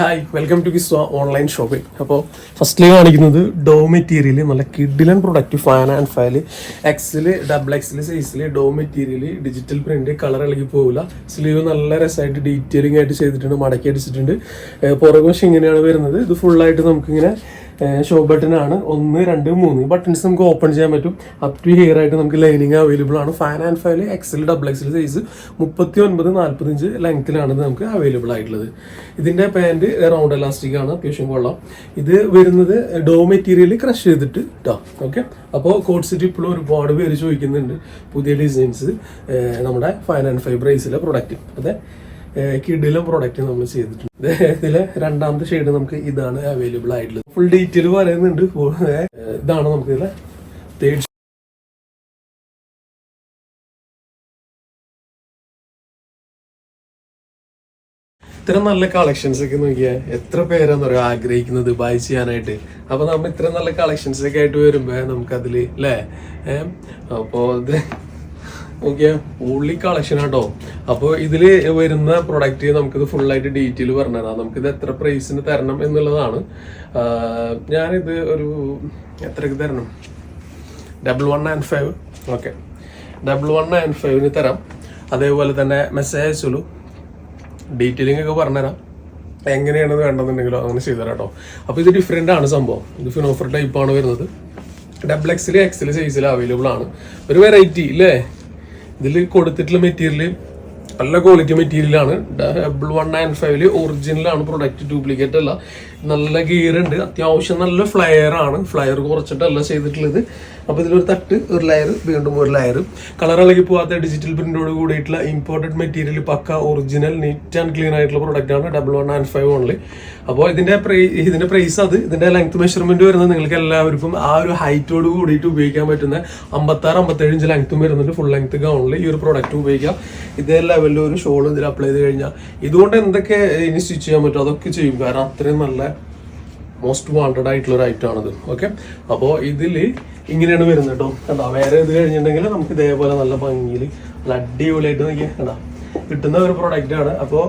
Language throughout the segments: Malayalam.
Hi welcome to Kiswa online shopping അപ്പോൾ ഫസ്റ്റിൽ കാണിക്കുന്നത് ഡോ മെറ്റീരിയൽ നല്ല കിഡിലൻ പ്രൊഡക്റ്റ് ഫാൻ ആൻഡ് ഫയൽ എക്സിൽ ഡബിൾ എക്സിൽ സൈസിൽ ഡോ മെറ്റീരിയൽ ഡിജിറ്റൽ പ്രിന്റ് കളർ ഇളകി പോകില്ല സ്ലീവ് നല്ല രസമായിട്ട് ഡീറ്റെയിലിംഗ് ആയിട്ട് ചെയ്തിട്ടുണ്ട് മടക്കി അടിച്ചിട്ടുണ്ട്. പുറകുവശം ഇങ്ങനെയാണ് വരുന്നത്. ഇത് ഫുള്ളായിട്ട് നമുക്കിങ്ങനെ ഷോ ബട്ടൺ ആണ്. ഒന്ന് രണ്ട് മൂന്ന്. ബട്ടൺസ് നമുക്ക് ഓപ്പൺ ചെയ്യാൻ പറ്റും. അപ് ടു ഹിയർ ആയിട്ട് നമുക്ക് ലൈനിങ് അവൈലബിൾ ആണ്. Fan and file XL double XL size മുപ്പത്തി ഒൻപത് നാൽപ്പത്തഞ്ച് ലെങ്ത്തിലാണ് ഇത് നമുക്ക് അവൈലബിൾ ആയിട്ടുള്ളത്. ഇതിന്റെ പാന്റ് റൗണ്ട് എലാസ്റ്റിക് ആണ്. അത്യാവശ്യം കൊള്ളാം. ഇത് വരുന്നത് ഡോ മെറ്റീരിയൽ ക്രഷ് ചെയ്തിട്ട് കേട്ടോ ഓക്കെ അപ്പോൾ കോഡ് സിറ്റി ഇപ്പോഴും ഒരുപാട് പേര് ചോദിക്കുന്നുണ്ട്. പുതിയ ഡിസൈൻസ് നമ്മുടെ ഫൈൻ ആൻഡ് ഫൈവ് പ്രൈസിലെ പ്രൊഡക്റ്റ് അതെ? കിഡിലും പ്രൊഡക്റ്റ് നമ്മൾ ചെയ്തിട്ടുണ്ട്. ഇത് ഇതിലെ രണ്ടാമത്തെ ഷെയ്ഡ് നമുക്ക് ഇതാണ് അവൈലബിൾ ആയിട്ടുള്ളത്. ഫുൾ ഡീറ്റെയിൽ പറയുന്നുണ്ട്. ഇതാണ് നമുക്ക് ഇതിലെ തേർഡ് ഇത്ര നല്ല കളക്ഷൻസ് ഒക്കെ നോക്കിയാൽ എത്ര പേരാന്ന് പറയുക ആഗ്രഹിക്കുന്നത് ബൈ ചെയ്യാനായിട്ട്. അപ്പൊ നമ്മൾ ഇത്ര നല്ല കളക്ഷൻസ് ഒക്കെ ആയിട്ട് വരുമ്പോ നമുക്ക് അതിൽ അല്ലേ അപ്പോൾ നോക്കിയാ ഓൺലി കളക്ഷൻ ആട്ടോ അപ്പോൾ ഇതിൽ വരുന്ന പ്രൊഡക്റ്റ് നമുക്കിത് ഫുൾ ആയിട്ട് ഡീറ്റെയിൽ നമുക്ക് നമുക്കിത് എത്ര പ്രൈസിന് തരണം എന്നുള്ളതാണ്. ഞാനിത് ഒരു എത്രക്ക് തരണം? Double one nine five okay double one nine ഫൈവിന് തരാം. അതേപോലെ തന്നെ മെസ്സേജ് അയച്ചുള്ളൂ ഡീറ്റെയിലിംഗ് ഒക്കെ പറഞ്ഞുതരാം. എങ്ങനെയാണ് ഇത് വേണ്ടതെന്നുണ്ടെങ്കിലോ അങ്ങനെ ചെയ്തു തരാം കേട്ടോ അപ്പോൾ ഇത് ഡിഫറെന്റ് ആണ് സംഭവം. ഇത് ഫിനോഫർ ടൈപ്പാണ് വരുന്നത്. ഡബിൾ എക്സിൽ എക്സിൽ സൈസിൽ അവൈലബിൾ ആണ്. ഒരു വെറൈറ്റി ഇല്ലേ? ഇതിൽ കൊടുത്തിട്ടുള്ള മെറ്റീരിയൽ നല്ല ക്വാളിറ്റി മെറ്റീരിയലാണ് ഡബിൾ വൺ നയൻ ഫൈവിൽ ഒറിജിനലാണ് പ്രൊഡക്റ്റ് ഡ്യൂപ്ലിക്കേറ്റ് അല്ല. നല്ല ഗിയർ ഉണ്ട്. അത്യാവശ്യം നല്ല ഫ്ലയർ ആണ്. ഫ്ലയർ കുറച്ചിട്ടല്ല ചെയ്തിട്ടുള്ളത്. അപ്പോൾ ഇതിലൊരു തട്ട് ഒരു ലെയർ വീണ്ടും ഒരു ലെയർ കളർ ഇളകി പോകാത്ത ഡിജിറ്റൽ പ്രിന്റോട് കൂടിയിട്ടുള്ള important material pucca original neat and clean ആയിട്ടുള്ള പ്രൊഡക്റ്റാണ് double one and five only അപ്പോൾ ഇതിന്റെ പ്രൈ ഇതിന്റെ പ്രൈസ് അത് ഇതിന്റെ ലെങ്ത് മെഷർമെന്റ് വരുന്നത് നിങ്ങൾക്ക് എല്ലാവർക്കും ആ ഒരു ഹൈറ്റോട് കൂടിയിട്ട് ഉപയോഗിക്കാൻ പറ്റുന്ന അമ്പത്താറ് അമ്പത്തേഴ് ഇഞ്ച് ലെങ്ത്തും വരുന്നുണ്ട് ഫുൾ ലെങ്ത് ഗൗണിൽ ഈ ഒരു പ്രോഡക്റ്റ് ഉപയോഗിക്കാം. ഇതേ ലെവലിൽ ഒരു ഷോൾ ഇതിൽ അപ്ലൈ ചെയ്ത് കഴിഞ്ഞാൽ ഇതുകൊണ്ട് എന്തൊക്കെ ഇനി സ്റ്റിച്ച് ചെയ്യാൻ പറ്റും? അതൊക്കെ ചെയ്യും. കാരണം അത്രയും നല്ല മോസ്റ്റ് വാണ്ടഡ് ആയിട്ടുള്ള ഒരു ഐറ്റം ആണിത്. ഓക്കെ അപ്പോൾ ഇതിൽ ഇങ്ങനെയാണ് വരുന്നത് കേട്ടോ കണ്ടോ? വേറെ ഇത് കഴിഞ്ഞിട്ടുണ്ടെങ്കിൽ നമുക്ക് ഇതേപോലെ നല്ല ഭംഗിയിൽ നല്ല അടിപൊളിയായിട്ട് നോക്കിയാൽ കണ്ടോ? കിട്ടുന്ന ഒരു പ്രോഡക്റ്റ് ആണ്. അപ്പോൾ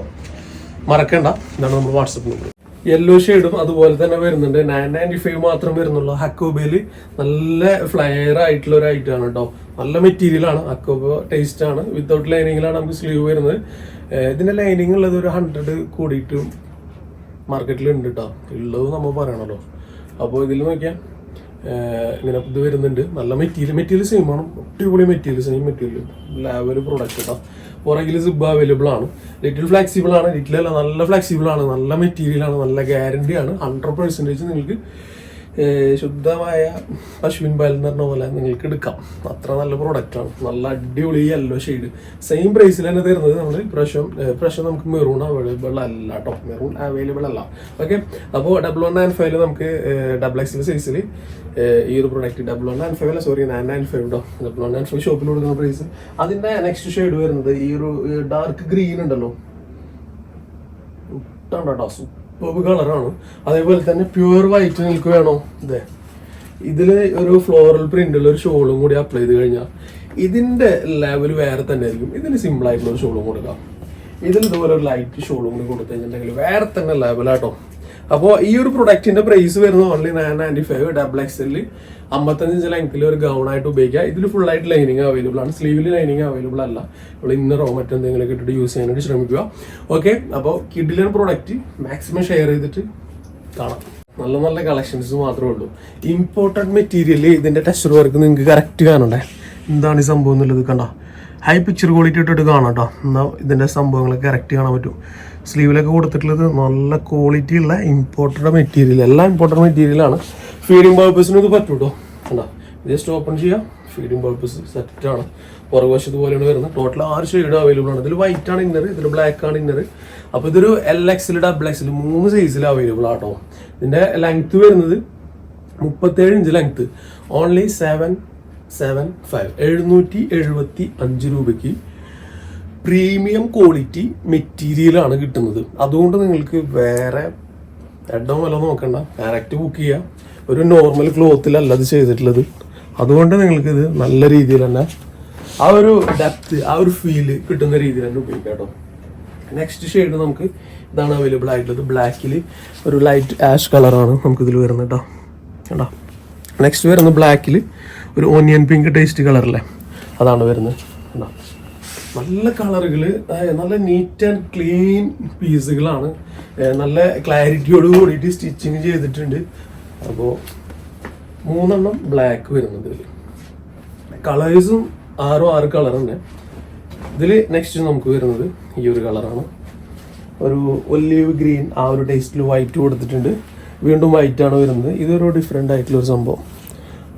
മറക്കണ്ട. ഇതാണ് നമ്മൾ വാട്സപ്പ് നമ്പർ യെല്ലോ ഷെയ്ഡും അതുപോലെ തന്നെ വരുന്നുണ്ട്. നയൻ നയന്റി ഫൈവ് മാത്രം വരുന്നുള്ളൂ. ഹക്കോബയിൽ നല്ല ഫ്ലയർ ആയിട്ടുള്ള ഒരു ഐറ്റം ആണ് കേട്ടോ നല്ല മെറ്റീരിയൽ ആണ്. ഹക്കോബ ടേസ്റ്റ് ആണ്. വിത്തൗട്ട് ലൈനിങ്ങിലാണ് നമുക്ക് സ്ലീവ് വരുന്നത്. ഇതിന്റെ ലൈനിങ് ഉള്ളത് ഒരു ഹൺഡ്രഡ് കൂടിയിട്ടും മാർക്കറ്റിൽ ഉണ്ട് കേട്ടോ ഉള്ളത് നമ്മൾ പറയണല്ലോ. അപ്പോൾ ഇതിൽ നോക്കിയാൽ ഇങ്ങനെ ഇത് വരുന്നുണ്ട്. നല്ല മെറ്റീരിയൽ മെറ്റീരിയൽ സെയിം ആണ്. അടിപൊളി മെറ്റീരിയൽ സെയിം മെറ്റീരിയൽ. ലാവൽ പ്രൊഡക്റ്റ് കേട്ടോ പുറകിൽ സിബ് അവൈലബിൾ ആണ്. ലിറ്റിൽ ഫ്ലെക്സിബിൾ ആണ്. ലിറ്റിൽ അല്ല നല്ല ഫ്ലെക്സിബിൾ ആണ്. നല്ല മെറ്റീരിയൽ ആണ്. നല്ല ഗ്യാരണ്ടി ആണ്. ഹൺഡ്രഡ് പെർസെന്റേജ് നിങ്ങൾക്ക് ശുദ്ധമായ പശുവിൻ പാൽ എന്ന് പറഞ്ഞ പോലെ നിങ്ങൾക്ക് എടുക്കാം. അത്ര നല്ല പ്രോഡക്റ്റ് ആണ്. നല്ല അടിപൊളി യെല്ലോ ഷെയ്ഡ് സെയിം പ്രൈസിൽ തന്നെ തരുന്നത് നമ്മൾ പ്രശ്നം ഇപ്രാവശ്യം നമുക്ക് മെറൂൺ അവൈലബിൾ അല്ല കേട്ടോ മെറൂൺ അവൈലബിൾ അല്ല. ഓക്കെ അപ്പോൾ ഡബിൾ വൺ നയൻ ഫൈവിൽ നമുക്ക് ഡബിൾ എക്സിൽ സൈസിൽ ഈ ഒരു product double one nine five അല്ല സോറി നയൻ നയൻ ഫൈവ് കേട്ടോ ഡബിൾ വൺ നയൻ ഫൈവ് ഷോപ്പിൽ കൊടുക്കുന്ന പ്രൈസ് അതിന്റെ നെക്സ്റ്റ് ഷെയ്ഡ് വരുന്നത് ഈ ഒരു ഡാർക്ക് ഗ്രീൻ ഉണ്ടല്ലോ. കേട്ടോ സൂപ്പർ കളറാണ് അതേപോലെ തന്നെ പ്യുവർ വൈറ്റ് നിൽക്കുകയാണോ? ഇതേ ഇതിൽ ഒരു ഫ്ലോറൽ പ്രിന്റുള്ള ഒരു ഷോളും കൂടി അപ്ലൈ ചെയ്ത് കഴിഞ്ഞാൽ ഇതിന്റെ ലെവൽ വേറെ തന്നെ ആയിരിക്കും. ഇതിന് സിമ്പിൾ ആയിട്ടുള്ള ഒരു ഷോളും കൊടുക്കാം. ഇതിൽ ഇതുപോലെ ഒരു ലൈറ്റ് ഷോളും കൂടി കൊടുത്തു കഴിഞ്ഞിട്ടുണ്ടെങ്കിൽ വേറെ തന്നെ ലെവലാട്ടോ അപ്പോൾ ഈ ഒരു പ്രൊഡക്റ്റിന്റെ പ്രൈസ് വരുന്നത് only nine ninety five double എക്സലിൽ അമ്പത്തഞ്ച് ലെങ്ത്തിൽ ഒരു ഗൗൺ ആയിട്ട് ഉപയോഗിക്കുക ഇതിൽ ഫുൾ ആയിട്ട് ലൈനിങ് അവൈലബിൾ ആണ്. സ്ലീവിൽ ലൈനിങ് അവൈലബിൾ അല്ല. ഇവിടെ ഇന്നറോ മറ്റെന്തെങ്കിലും ഇട്ടിട്ട് യൂസ് ചെയ്യാനായിട്ട് ശ്രമിക്കുക. ഓക്കെ അപ്പോൾ കിഡിലെ പ്രൊഡക്റ്റ് മാക്സിമം ഷെയർ ചെയ്തിട്ട് കാണാം. നല്ല നല്ല കളക്ഷൻസ് മാത്രമേ ഉള്ളൂ. ഇമ്പോർട്ടന്റ് മെറ്റീരിയൽ ഇതിന്റെ ടെക്സ്ചർ വർക്ക് നിങ്ങൾക്ക് കറക്റ്റ് കാണണ്ടേ? എന്താണ് ഈ സംഭവം എന്നുള്ളത് കണ്ട? ഹൈ പിക്ചർ ക്വാളിറ്റി ഇട്ടിട്ട് കാണാം കേട്ടോ എന്നാൽ ഇതിന്റെ സംഭവങ്ങളൊക്കെ കറക്റ്റ് കാണാൻ പറ്റും. സ്ലീവിലൊക്കെ കൊടുത്തിട്ടുള്ളത് നല്ല ക്വാളിറ്റി ഉള്ള ഇമ്പോർട്ടഡ് മെറ്റീരിയൽ എല്ലാം ഇമ്പോർട്ടഡ് മെറ്റീരിയലാണ് ഫീഡിങ് പേർപ്പസിന് ഇത് പറ്റും കേട്ടോ കണ്ടോ? ജസ്റ്റ് ഓപ്പൺ ചെയ്യാം. ഫീഡിങ് പർപ്പസ് സെറ്റ് ആണ് പുറകുവശത്ത് പോലെയാണ് വരുന്നത്. ടോട്ടൽ ആറ് ഷെയ്ഡ് അവൈലബിൾ ആണ്. ഇതിൽ വൈറ്റ് ആണ് ഇന്നർ ഇതിൽ ബ്ലാക്ക് ആണ് ഇന്നർ അപ്പോൾ ഇതൊരു എൽ എക്സിൽ ഡബിൾ എക്സിൽ മൂന്ന് സൈസിൽ അവൈലബിൾ ആട്ടോ ഇതിന്റെ ലെങ്ത് വരുന്നത് മുപ്പത്തേഴ് inch length only seven seven five എഴുന്നൂറ്റി എഴുപത്തി അഞ്ച് രൂപയ്ക്ക് പ്രീമിയം ക്വാളിറ്റി മെറ്റീരിയലാണ് കിട്ടുന്നത്. അതുകൊണ്ട് നിങ്ങൾക്ക് വേറെ എഡോ വില നോക്കണ്ട. ഡയറക്റ്റ് ബുക്ക് ചെയ്യുക ഒരു നോർമൽ ക്ലോത്തിലല്ല അത് ചെയ്തിട്ടുള്ളത്. അതുകൊണ്ട് നിങ്ങൾക്ക് ഇത് നല്ല രീതിയിൽ തന്നെ ആ ഒരു ഡെപ്ത് ആ ഒരു ഫീൽ കിട്ടുന്ന രീതിയിൽ തന്നെ ഉപയോഗിക്കാം കേട്ടോ. നെക്സ്റ്റ് ഷെയ്ഡ് നമുക്ക് ഇതാണ് അവൈലബിൾ ആയിട്ടുള്ളത്. ബ്ലാക്കിൽ ഒരു ലൈറ്റ് ആഷ് കളറാണ് നമുക്കിതിൽ വരുന്നത് കേട്ടോ. കേട്ടോ നെക്സ്റ്റ് വരുന്നത് ബ്ലാക്കിൽ ഒരു ഓനിയൻ പിങ്ക് ടേസ്റ്റ് കളറല്ലേ അതാണ് വരുന്നത്. നല്ല കളറുകൾ നല്ല നീറ്റ് ആൻഡ് ക്ലീൻ പീസുകളാണ്. നല്ല ക്ലാരിറ്റിയോട് കൂടിയിട്ട് സ്റ്റിച്ചിങ് ചെയ്തിട്ടുണ്ട്. അപ്പോൾ മൂന്നെണ്ണം ബ്ലാക്ക് വരുന്നത് ഇതിൽ കളേഴ്സും ആറും ആറ് തന്നെ ഇതിൽ നെക്സ്റ്റ് നമുക്ക് വരുന്നത് ഈ ഒരു കളറാണ് ഒരു ഒലീവ് ഗ്രീൻ ആ ഒരു ടേസ്റ്റിൽ വൈറ്റ് കൊടുത്തിട്ടുണ്ട്. വീണ്ടും വൈറ്റ് ആണ് വരുന്നത്. ഇതൊരു ഡിഫറെന്റ് ആയിട്ടുള്ള ഒരു സംഭവം.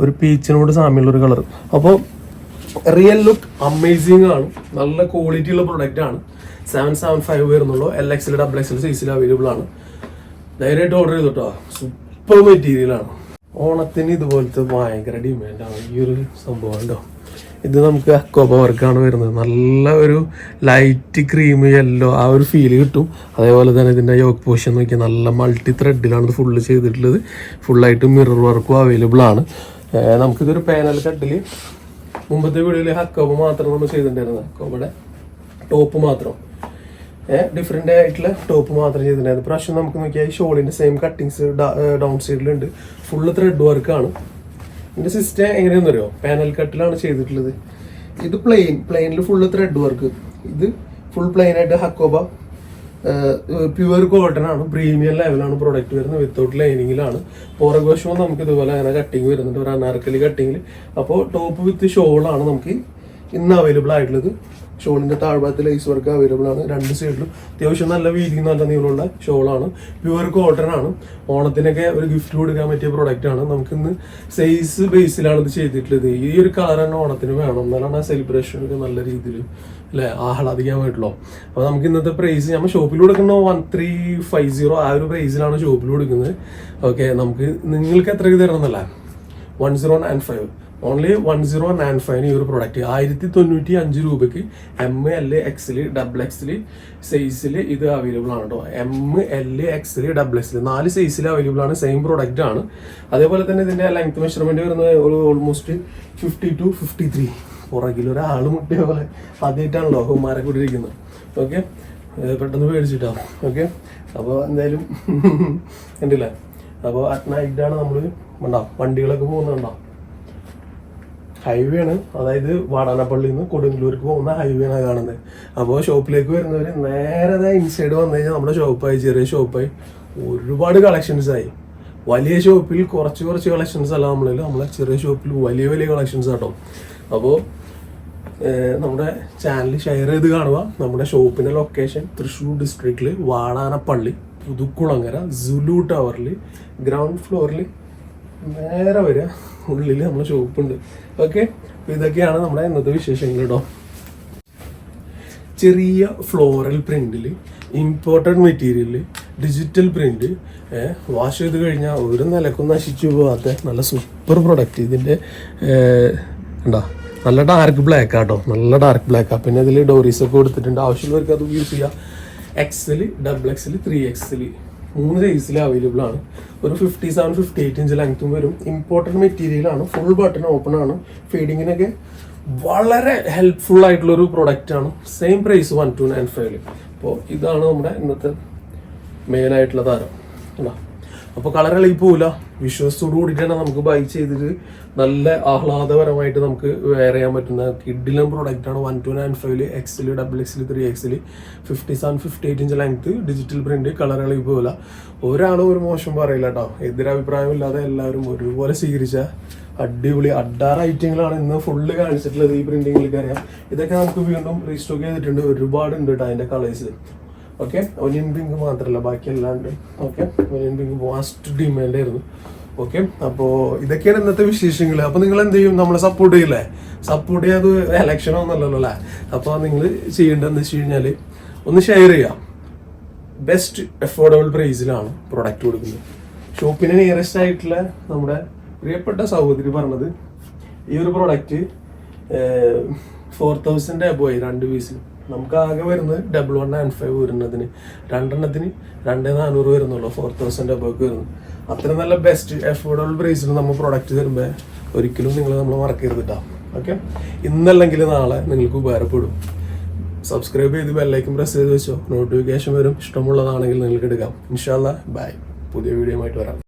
ഒരു പീച്ചിനോട് സാമ്യമുള്ള ഒരു കളർ അപ്പോൾ റിയൽ ലുക്ക് അമേസിങ് ആണ്. നല്ല ക്വാളിറ്റി ഉള്ള പ്രൊഡക്റ്റ് ആണ്. സെവൻ സെവൻ ഫൈവ് വരുന്നുള്ളൂ. എൽ എക്സിൽ ഡബിൾ എക്സിൽ സൈസിൽ അവൈലബിൾ ആണ്. Direct order ചെയ്തോട്ടോ. സൂപ്പർ മെറ്റീരിയലാണ് ഓണത്തിന് ഇതുപോലത്തെ ഭയങ്കര ഡിമാൻഡാണ് ഈ ഒരു സംഭവം ഉണ്ടോ? ഇത് നമുക്ക് അക്കോബ വർക്കാണ് വരുന്നത്. നല്ല ഒരു ലൈറ്റ് ക്രീം യെല്ലോ ആ ഒരു ഫീൽ കിട്ടും. അതേപോലെ തന്നെ ഇതിന്റെ യോക്ക് പോഷൻ നോക്കിയാൽ നല്ല മൾട്ടി ത്രെഡിലാണ് ഇത് ഫുള്ള് ചെയ്തിട്ടുള്ളത്. ഫുള്ളായിട്ട് മിറർ വർക്കും അവൈലബിൾ ആണ്. നമുക്കിതൊരു പാനൽ കട്ടിൽ മുമ്പത്തെ വീഡിയോയിൽ അക്കോബ മാത്രം നമ്മൾ ചെയ്തിട്ടുണ്ടായിരുന്നത്. ഹക്കോബയുടെ ടോപ്പ് മാത്രം. ഡിഫറെന്റ് ആയിട്ടുള്ള ടോപ്പ് മാത്രം ചെയ്തിട്ടുണ്ടായിരുന്നു. പ്രാവശ്യം നമുക്ക് നോക്കിയാൽ ഷോളിന്റെ സെയിം കട്ടിങ്സ് ഡൗൺ സൈഡിലുണ്ട് ഫുള്ള് ത്രെഡ് വർക്കാണ് ഇതിന്റെ സിസ്റ്റം എങ്ങനെയാണെന്ന് അറിയോ പാനൽ കട്ടിലാണ് ചെയ്തിട്ടുള്ളത്. ഇത് പ്ലെയിൻ പ്ലെയിനിൽ ഫുള്ള് ത്രെഡ് വർക്ക് ഇത് ഫുൾ പ്ലെയിൻ ആയിട്ട് ഹക്കോബ പ്യുവർ കോട്ടൺ ആണ്. പ്രീമിയം ലെവലാണ് പ്രൊഡക്റ്റ് വരുന്നത്. വിത്തൗട്ട് ലൈനിങ്ങിലാണ് പുറകു നമുക്ക് ഇതുപോലെ അങ്ങനെ കട്ടിങ് വരുന്നുണ്ട്. ഒരു അനാർക്കലി കട്ടിങ്ങിൽ അപ്പോൾ ടോപ്പ് വിത്ത് ഷോളാണ് നമുക്ക് ഇന്ന് അവൈലബിൾ ആയിട്ടുള്ളത്. ഷോളിന്റെ താഴ്ഭാഗത്ത് ലൈസ് വർക്ക് അവൈലബിൾ ആണ്. രണ്ട് സൈഡിലും അത്യാവശ്യം നല്ല വീതി നല്ല നീളമുള്ള ഷോളാണ്. പ്യുവർ കോട്ടൺ ആണ്. ഓണത്തിനൊക്കെ ഒരു ഗിഫ്റ്റ് കൊടുക്കാൻ പറ്റിയ പ്രോഡക്റ്റ് ആണ്. നമുക്ക് ഇന്ന് സൈസ് ബേസിലാണ് ഇത് ചെയ്തിട്ടുള്ളത്. ഈ ഒരു കളർ തന്നെ ഓണത്തിന് വേണം. എന്നാലാണ് ആ സെലിബ്രേഷൻ ഒക്കെ നല്ല രീതിയിൽ അല്ലെ ആഹ്ലാദിക്കാമായിട്ടുള്ളൂ അപ്പോൾ നമുക്ക് ഇന്നത്തെ പ്രൈസ് നമ്മൾ ഷോപ്പിൽ കൊടുക്കുന്ന വൺ ത്രീ ഫൈവ് സീറോ ആ ഒരു പ്രൈസിലാണ് ഷോപ്പിൽ കൊടുക്കുന്നത്. ഓക്കെ നമുക്ക് നിങ്ങൾക്ക് എത്രയ്ക്ക് തരണമെന്നല്ല one zero nine five only one zero nine five ഈ ഒരു പ്രൊഡക്റ്റ് ആയിരത്തി തൊണ്ണൂറ്റി അഞ്ച് രൂപയ്ക്ക് എം എൽ എക്സിൽ ഡബിൾ എക്സിൽ സൈസിൽ ഇത് അവൈലബിൾ ആണ് കേട്ടോ എം എൽ എക്സിൽ ഡബിൾ എക്സിൽ നാല് സൈസിൽ അവൈലബിൾ ആണ് സെയിം പ്രോഡക്റ്റ് ആണ്. അതേപോലെ തന്നെ ഇതിന്റെ ലെങ്ത് മെഷർമെന്റ് വരുന്നത് ഒരു almost fifty two fifty three പുറകിൽ ഒരാൾ മുട്ടിയ പോലെ ആദ്യമായിട്ടാണല്ലോ ഹുമാരെ കൂടിയിരിക്കുന്നത് ഓക്കെ പെട്ടെന്ന് പേടിച്ചിട്ടാ. ഓക്കെ അപ്പോൾ എന്തായാലും കണ്ടില്ലേ? അപ്പോൾ അറ്റ് നൈറ്റാണ് നമ്മൾ ഉണ്ടാവും വണ്ടികളൊക്കെ പോകുന്നുണ്ടാവും ഹൈവേ ആണ്. അതായത് വാടാനപ്പള്ളിയിൽ നിന്ന് കൊടുങ്ങല്ലൂർക്ക് പോകുന്ന ഹൈവേ ആണ് കാണുന്നത്. അപ്പോൾ ഷോപ്പിലേക്ക് വരുന്നവർ നേരെ ഇൻസൈഡ് വന്നു കഴിഞ്ഞാൽ നമ്മുടെ ഷോപ്പായി ചെറിയ ഷോപ്പായി ഒരുപാട് കളക്ഷൻസ് ആയി. വലിയ ഷോപ്പിൽ കുറച്ച് കുറച്ച് കളക്ഷൻസ് അല്ല നമ്മളിൽ. നമ്മളെ ചെറിയ ഷോപ്പിൽ വലിയ വലിയ കളക്ഷൻസ് ആട്ടോ. അപ്പോൾ നമ്മുടെ ചാനൽ ഷെയർ ചെയ്ത് കാണുക. നമ്മുടെ ഷോപ്പിന്റെ ലൊക്കേഷൻ തൃശ്ശൂർ ഡിസ്ട്രിക്റ്റിൽ വാടാനപ്പള്ളി പുതുക്കുളങ്ങര സുലു ടവറിൽ ഗ്രൗണ്ട് ഫ്ലോറിൽ നേരെ വരിക ഉള്ളിൽ നമ്മളെ ഷോപ്പുണ്ട് ഓക്കെ? ഇതൊക്കെയാണ് നമ്മുടെ ഇന്നത്തെ വിശേഷങ്ങൾ കേട്ടോ ചെറിയ floral പ്രിന്റിൽ important material digital print wash ചെയ്ത് കഴിഞ്ഞാൽ ഒരു നിലക്കും നശിച്ചു പോകാത്ത നല്ല സൂപ്പർ പ്രൊഡക്റ്റ്. ഇതിന്റെ എന്താ നല്ല ഡാർക്ക് ബ്ലാക്ക് ആട്ടോ നല്ല ഡാർക്ക് ബ്ലാക്കാ. പിന്നെ ഇതിൽ ഡോറീസൊക്കെ കൊടുത്തിട്ടുണ്ട്. ആവശ്യമുള്ളവർക്ക് അത് യൂസ് ചെയ്യാം. XL double XL three XL മൂന്ന് സൈസിൽ അവൈലബിൾ ആണ്. ഒരു fifty seven fifty eight inch ലെങ്ത്തും വരും. ഇമ്പോർട്ടന്റ് മെറ്റീരിയൽ ആണ്. ഫുൾ ബട്ടൺ ഓപ്പൺ ആണ്. ഫീഡിങ്ങിനൊക്കെ വളരെ ഹെൽപ്ഫുൾ ആയിട്ടുള്ളൊരു പ്രൊഡക്റ്റ് ആണ്. Same price one two nine ഫൈവിൽ അപ്പോൾ ഇതാണ് നമ്മുടെ ഇന്നത്തെ മെയിൻ ആയിട്ടുള്ള താരം. അല്ല അപ്പോൾ കളർ ഇളകി പോവില്ല വിശ്വാസത്തോടു കൂടിയിട്ടാണ് നമുക്ക് ബൈ ചെയ്തിട്ട് നല്ല ആഹ്ലാദപരമായിട്ട് നമുക്ക് വെയർ ചെയ്യാൻ പറ്റുന്ന കിഡിലും പ്രോഡക്റ്റ് ആണ്. വൺ ടു നയൻ ഫൈവിൽ എക്സിൽ double XL three XL fifty seven fifty eight inch length digital print colour ഇളകി പോവില്ല ഒരാളും ഒരു മോശം പറയില്ല കേട്ടോ എതിരഭിപ്രായം ഇല്ലാതെ എല്ലാവരും ഒരുപോലെ സ്വീകരിച്ച അടിപൊളി അഡാറ് ഐറ്റങ്ങളാണ് ഇന്ന് ഫുള്ള് കാണിച്ചിട്ടുള്ളത് ഈ പ്രിന്റിങ്ങിലേക്ക് അറിയാം. ഇതൊക്കെ നമുക്ക് വീണ്ടും റീസ്റ്റോക്ക് ചെയ്തിട്ടുണ്ട്. ഒരുപാട് ഉണ്ട് കേട്ടോ അതിന്റെ കളേഴ്സ് ഓക്കെ ഒനിയൻ പിങ്ക് മാത്രമല്ല ബാക്കി എല്ലാം ഉണ്ട്. Okay onion pink vast demand ആയിരുന്നു. ഓക്കെ അപ്പോൾ ഇതൊക്കെയാണ് ഇന്നത്തെ വിശേഷങ്ങൾ. അപ്പോൾ നിങ്ങൾ എന്ത് ചെയ്യും? നമ്മളെ സപ്പോർട്ട് ചെയ്യില്ലേ? സപ്പോർട്ട് ചെയ്യാത്ത എലക്ഷൻ ഒന്നല്ലല്ലോ അല്ലേ? അപ്പോൾ നിങ്ങൾ ചെയ്യേണ്ടതെന്ന് വെച്ച് കഴിഞ്ഞാൽ ഒന്ന് ഷെയർ ചെയ്യാം. ബെസ്റ്റ് അഫോർഡബിൾ പ്രൈസിലാണ് പ്രൊഡക്റ്റ് കൊടുക്കുന്നത്. ഷോപ്പിന് നിയറസ്റ്റ് ആയിട്ടുള്ള നമ്മുടെ പ്രിയപ്പെട്ട സഹോദരി പറഞ്ഞത് ഈ ഒരു പ്രൊഡക്റ്റ് ഫോർ തൗസൻഡ് അബോയി രണ്ട് പീസിന് നമുക്ക് ആകെ വരുന്നത് ഡബിൾ വൺ ആൻഡ് ഫൈവ് വരുന്നതിന്. രണ്ടെണ്ണത്തിന് രണ്ടേ നാനൂറ് വരുന്നുള്ളൂ. ഫോർ തൗസൻഡ് അബോക്ക് വരുന്നു. അത്ര നല്ല ബെസ്റ്റ് എഫോർഡബിൾ പ്രൈസിൽ നമ്മൾ പ്രൊഡക്റ്റ് തരുമ്പോൾ ഒരിക്കലും നിങ്ങൾ നമ്മൾ മറക്കരുത് കേട്ടോ ഓക്കെ ഇന്നല്ലെങ്കിൽ നാളെ നിങ്ങൾക്ക് ഉപകാരപ്പെടും. സബ്സ്ക്രൈബ് ചെയ്ത് ബെല്ലൈക്കും പ്രസ് ചെയ്ത് വെച്ചോ. നോട്ടിഫിക്കേഷൻ വരും. ഇഷ്ടമുള്ളതാണെങ്കിൽ നിങ്ങൾക്ക് എടുക്കാം. ഇൻഷാല്ല ബൈ പുതിയ വീഡിയോ ആയിട്ട് വരാം.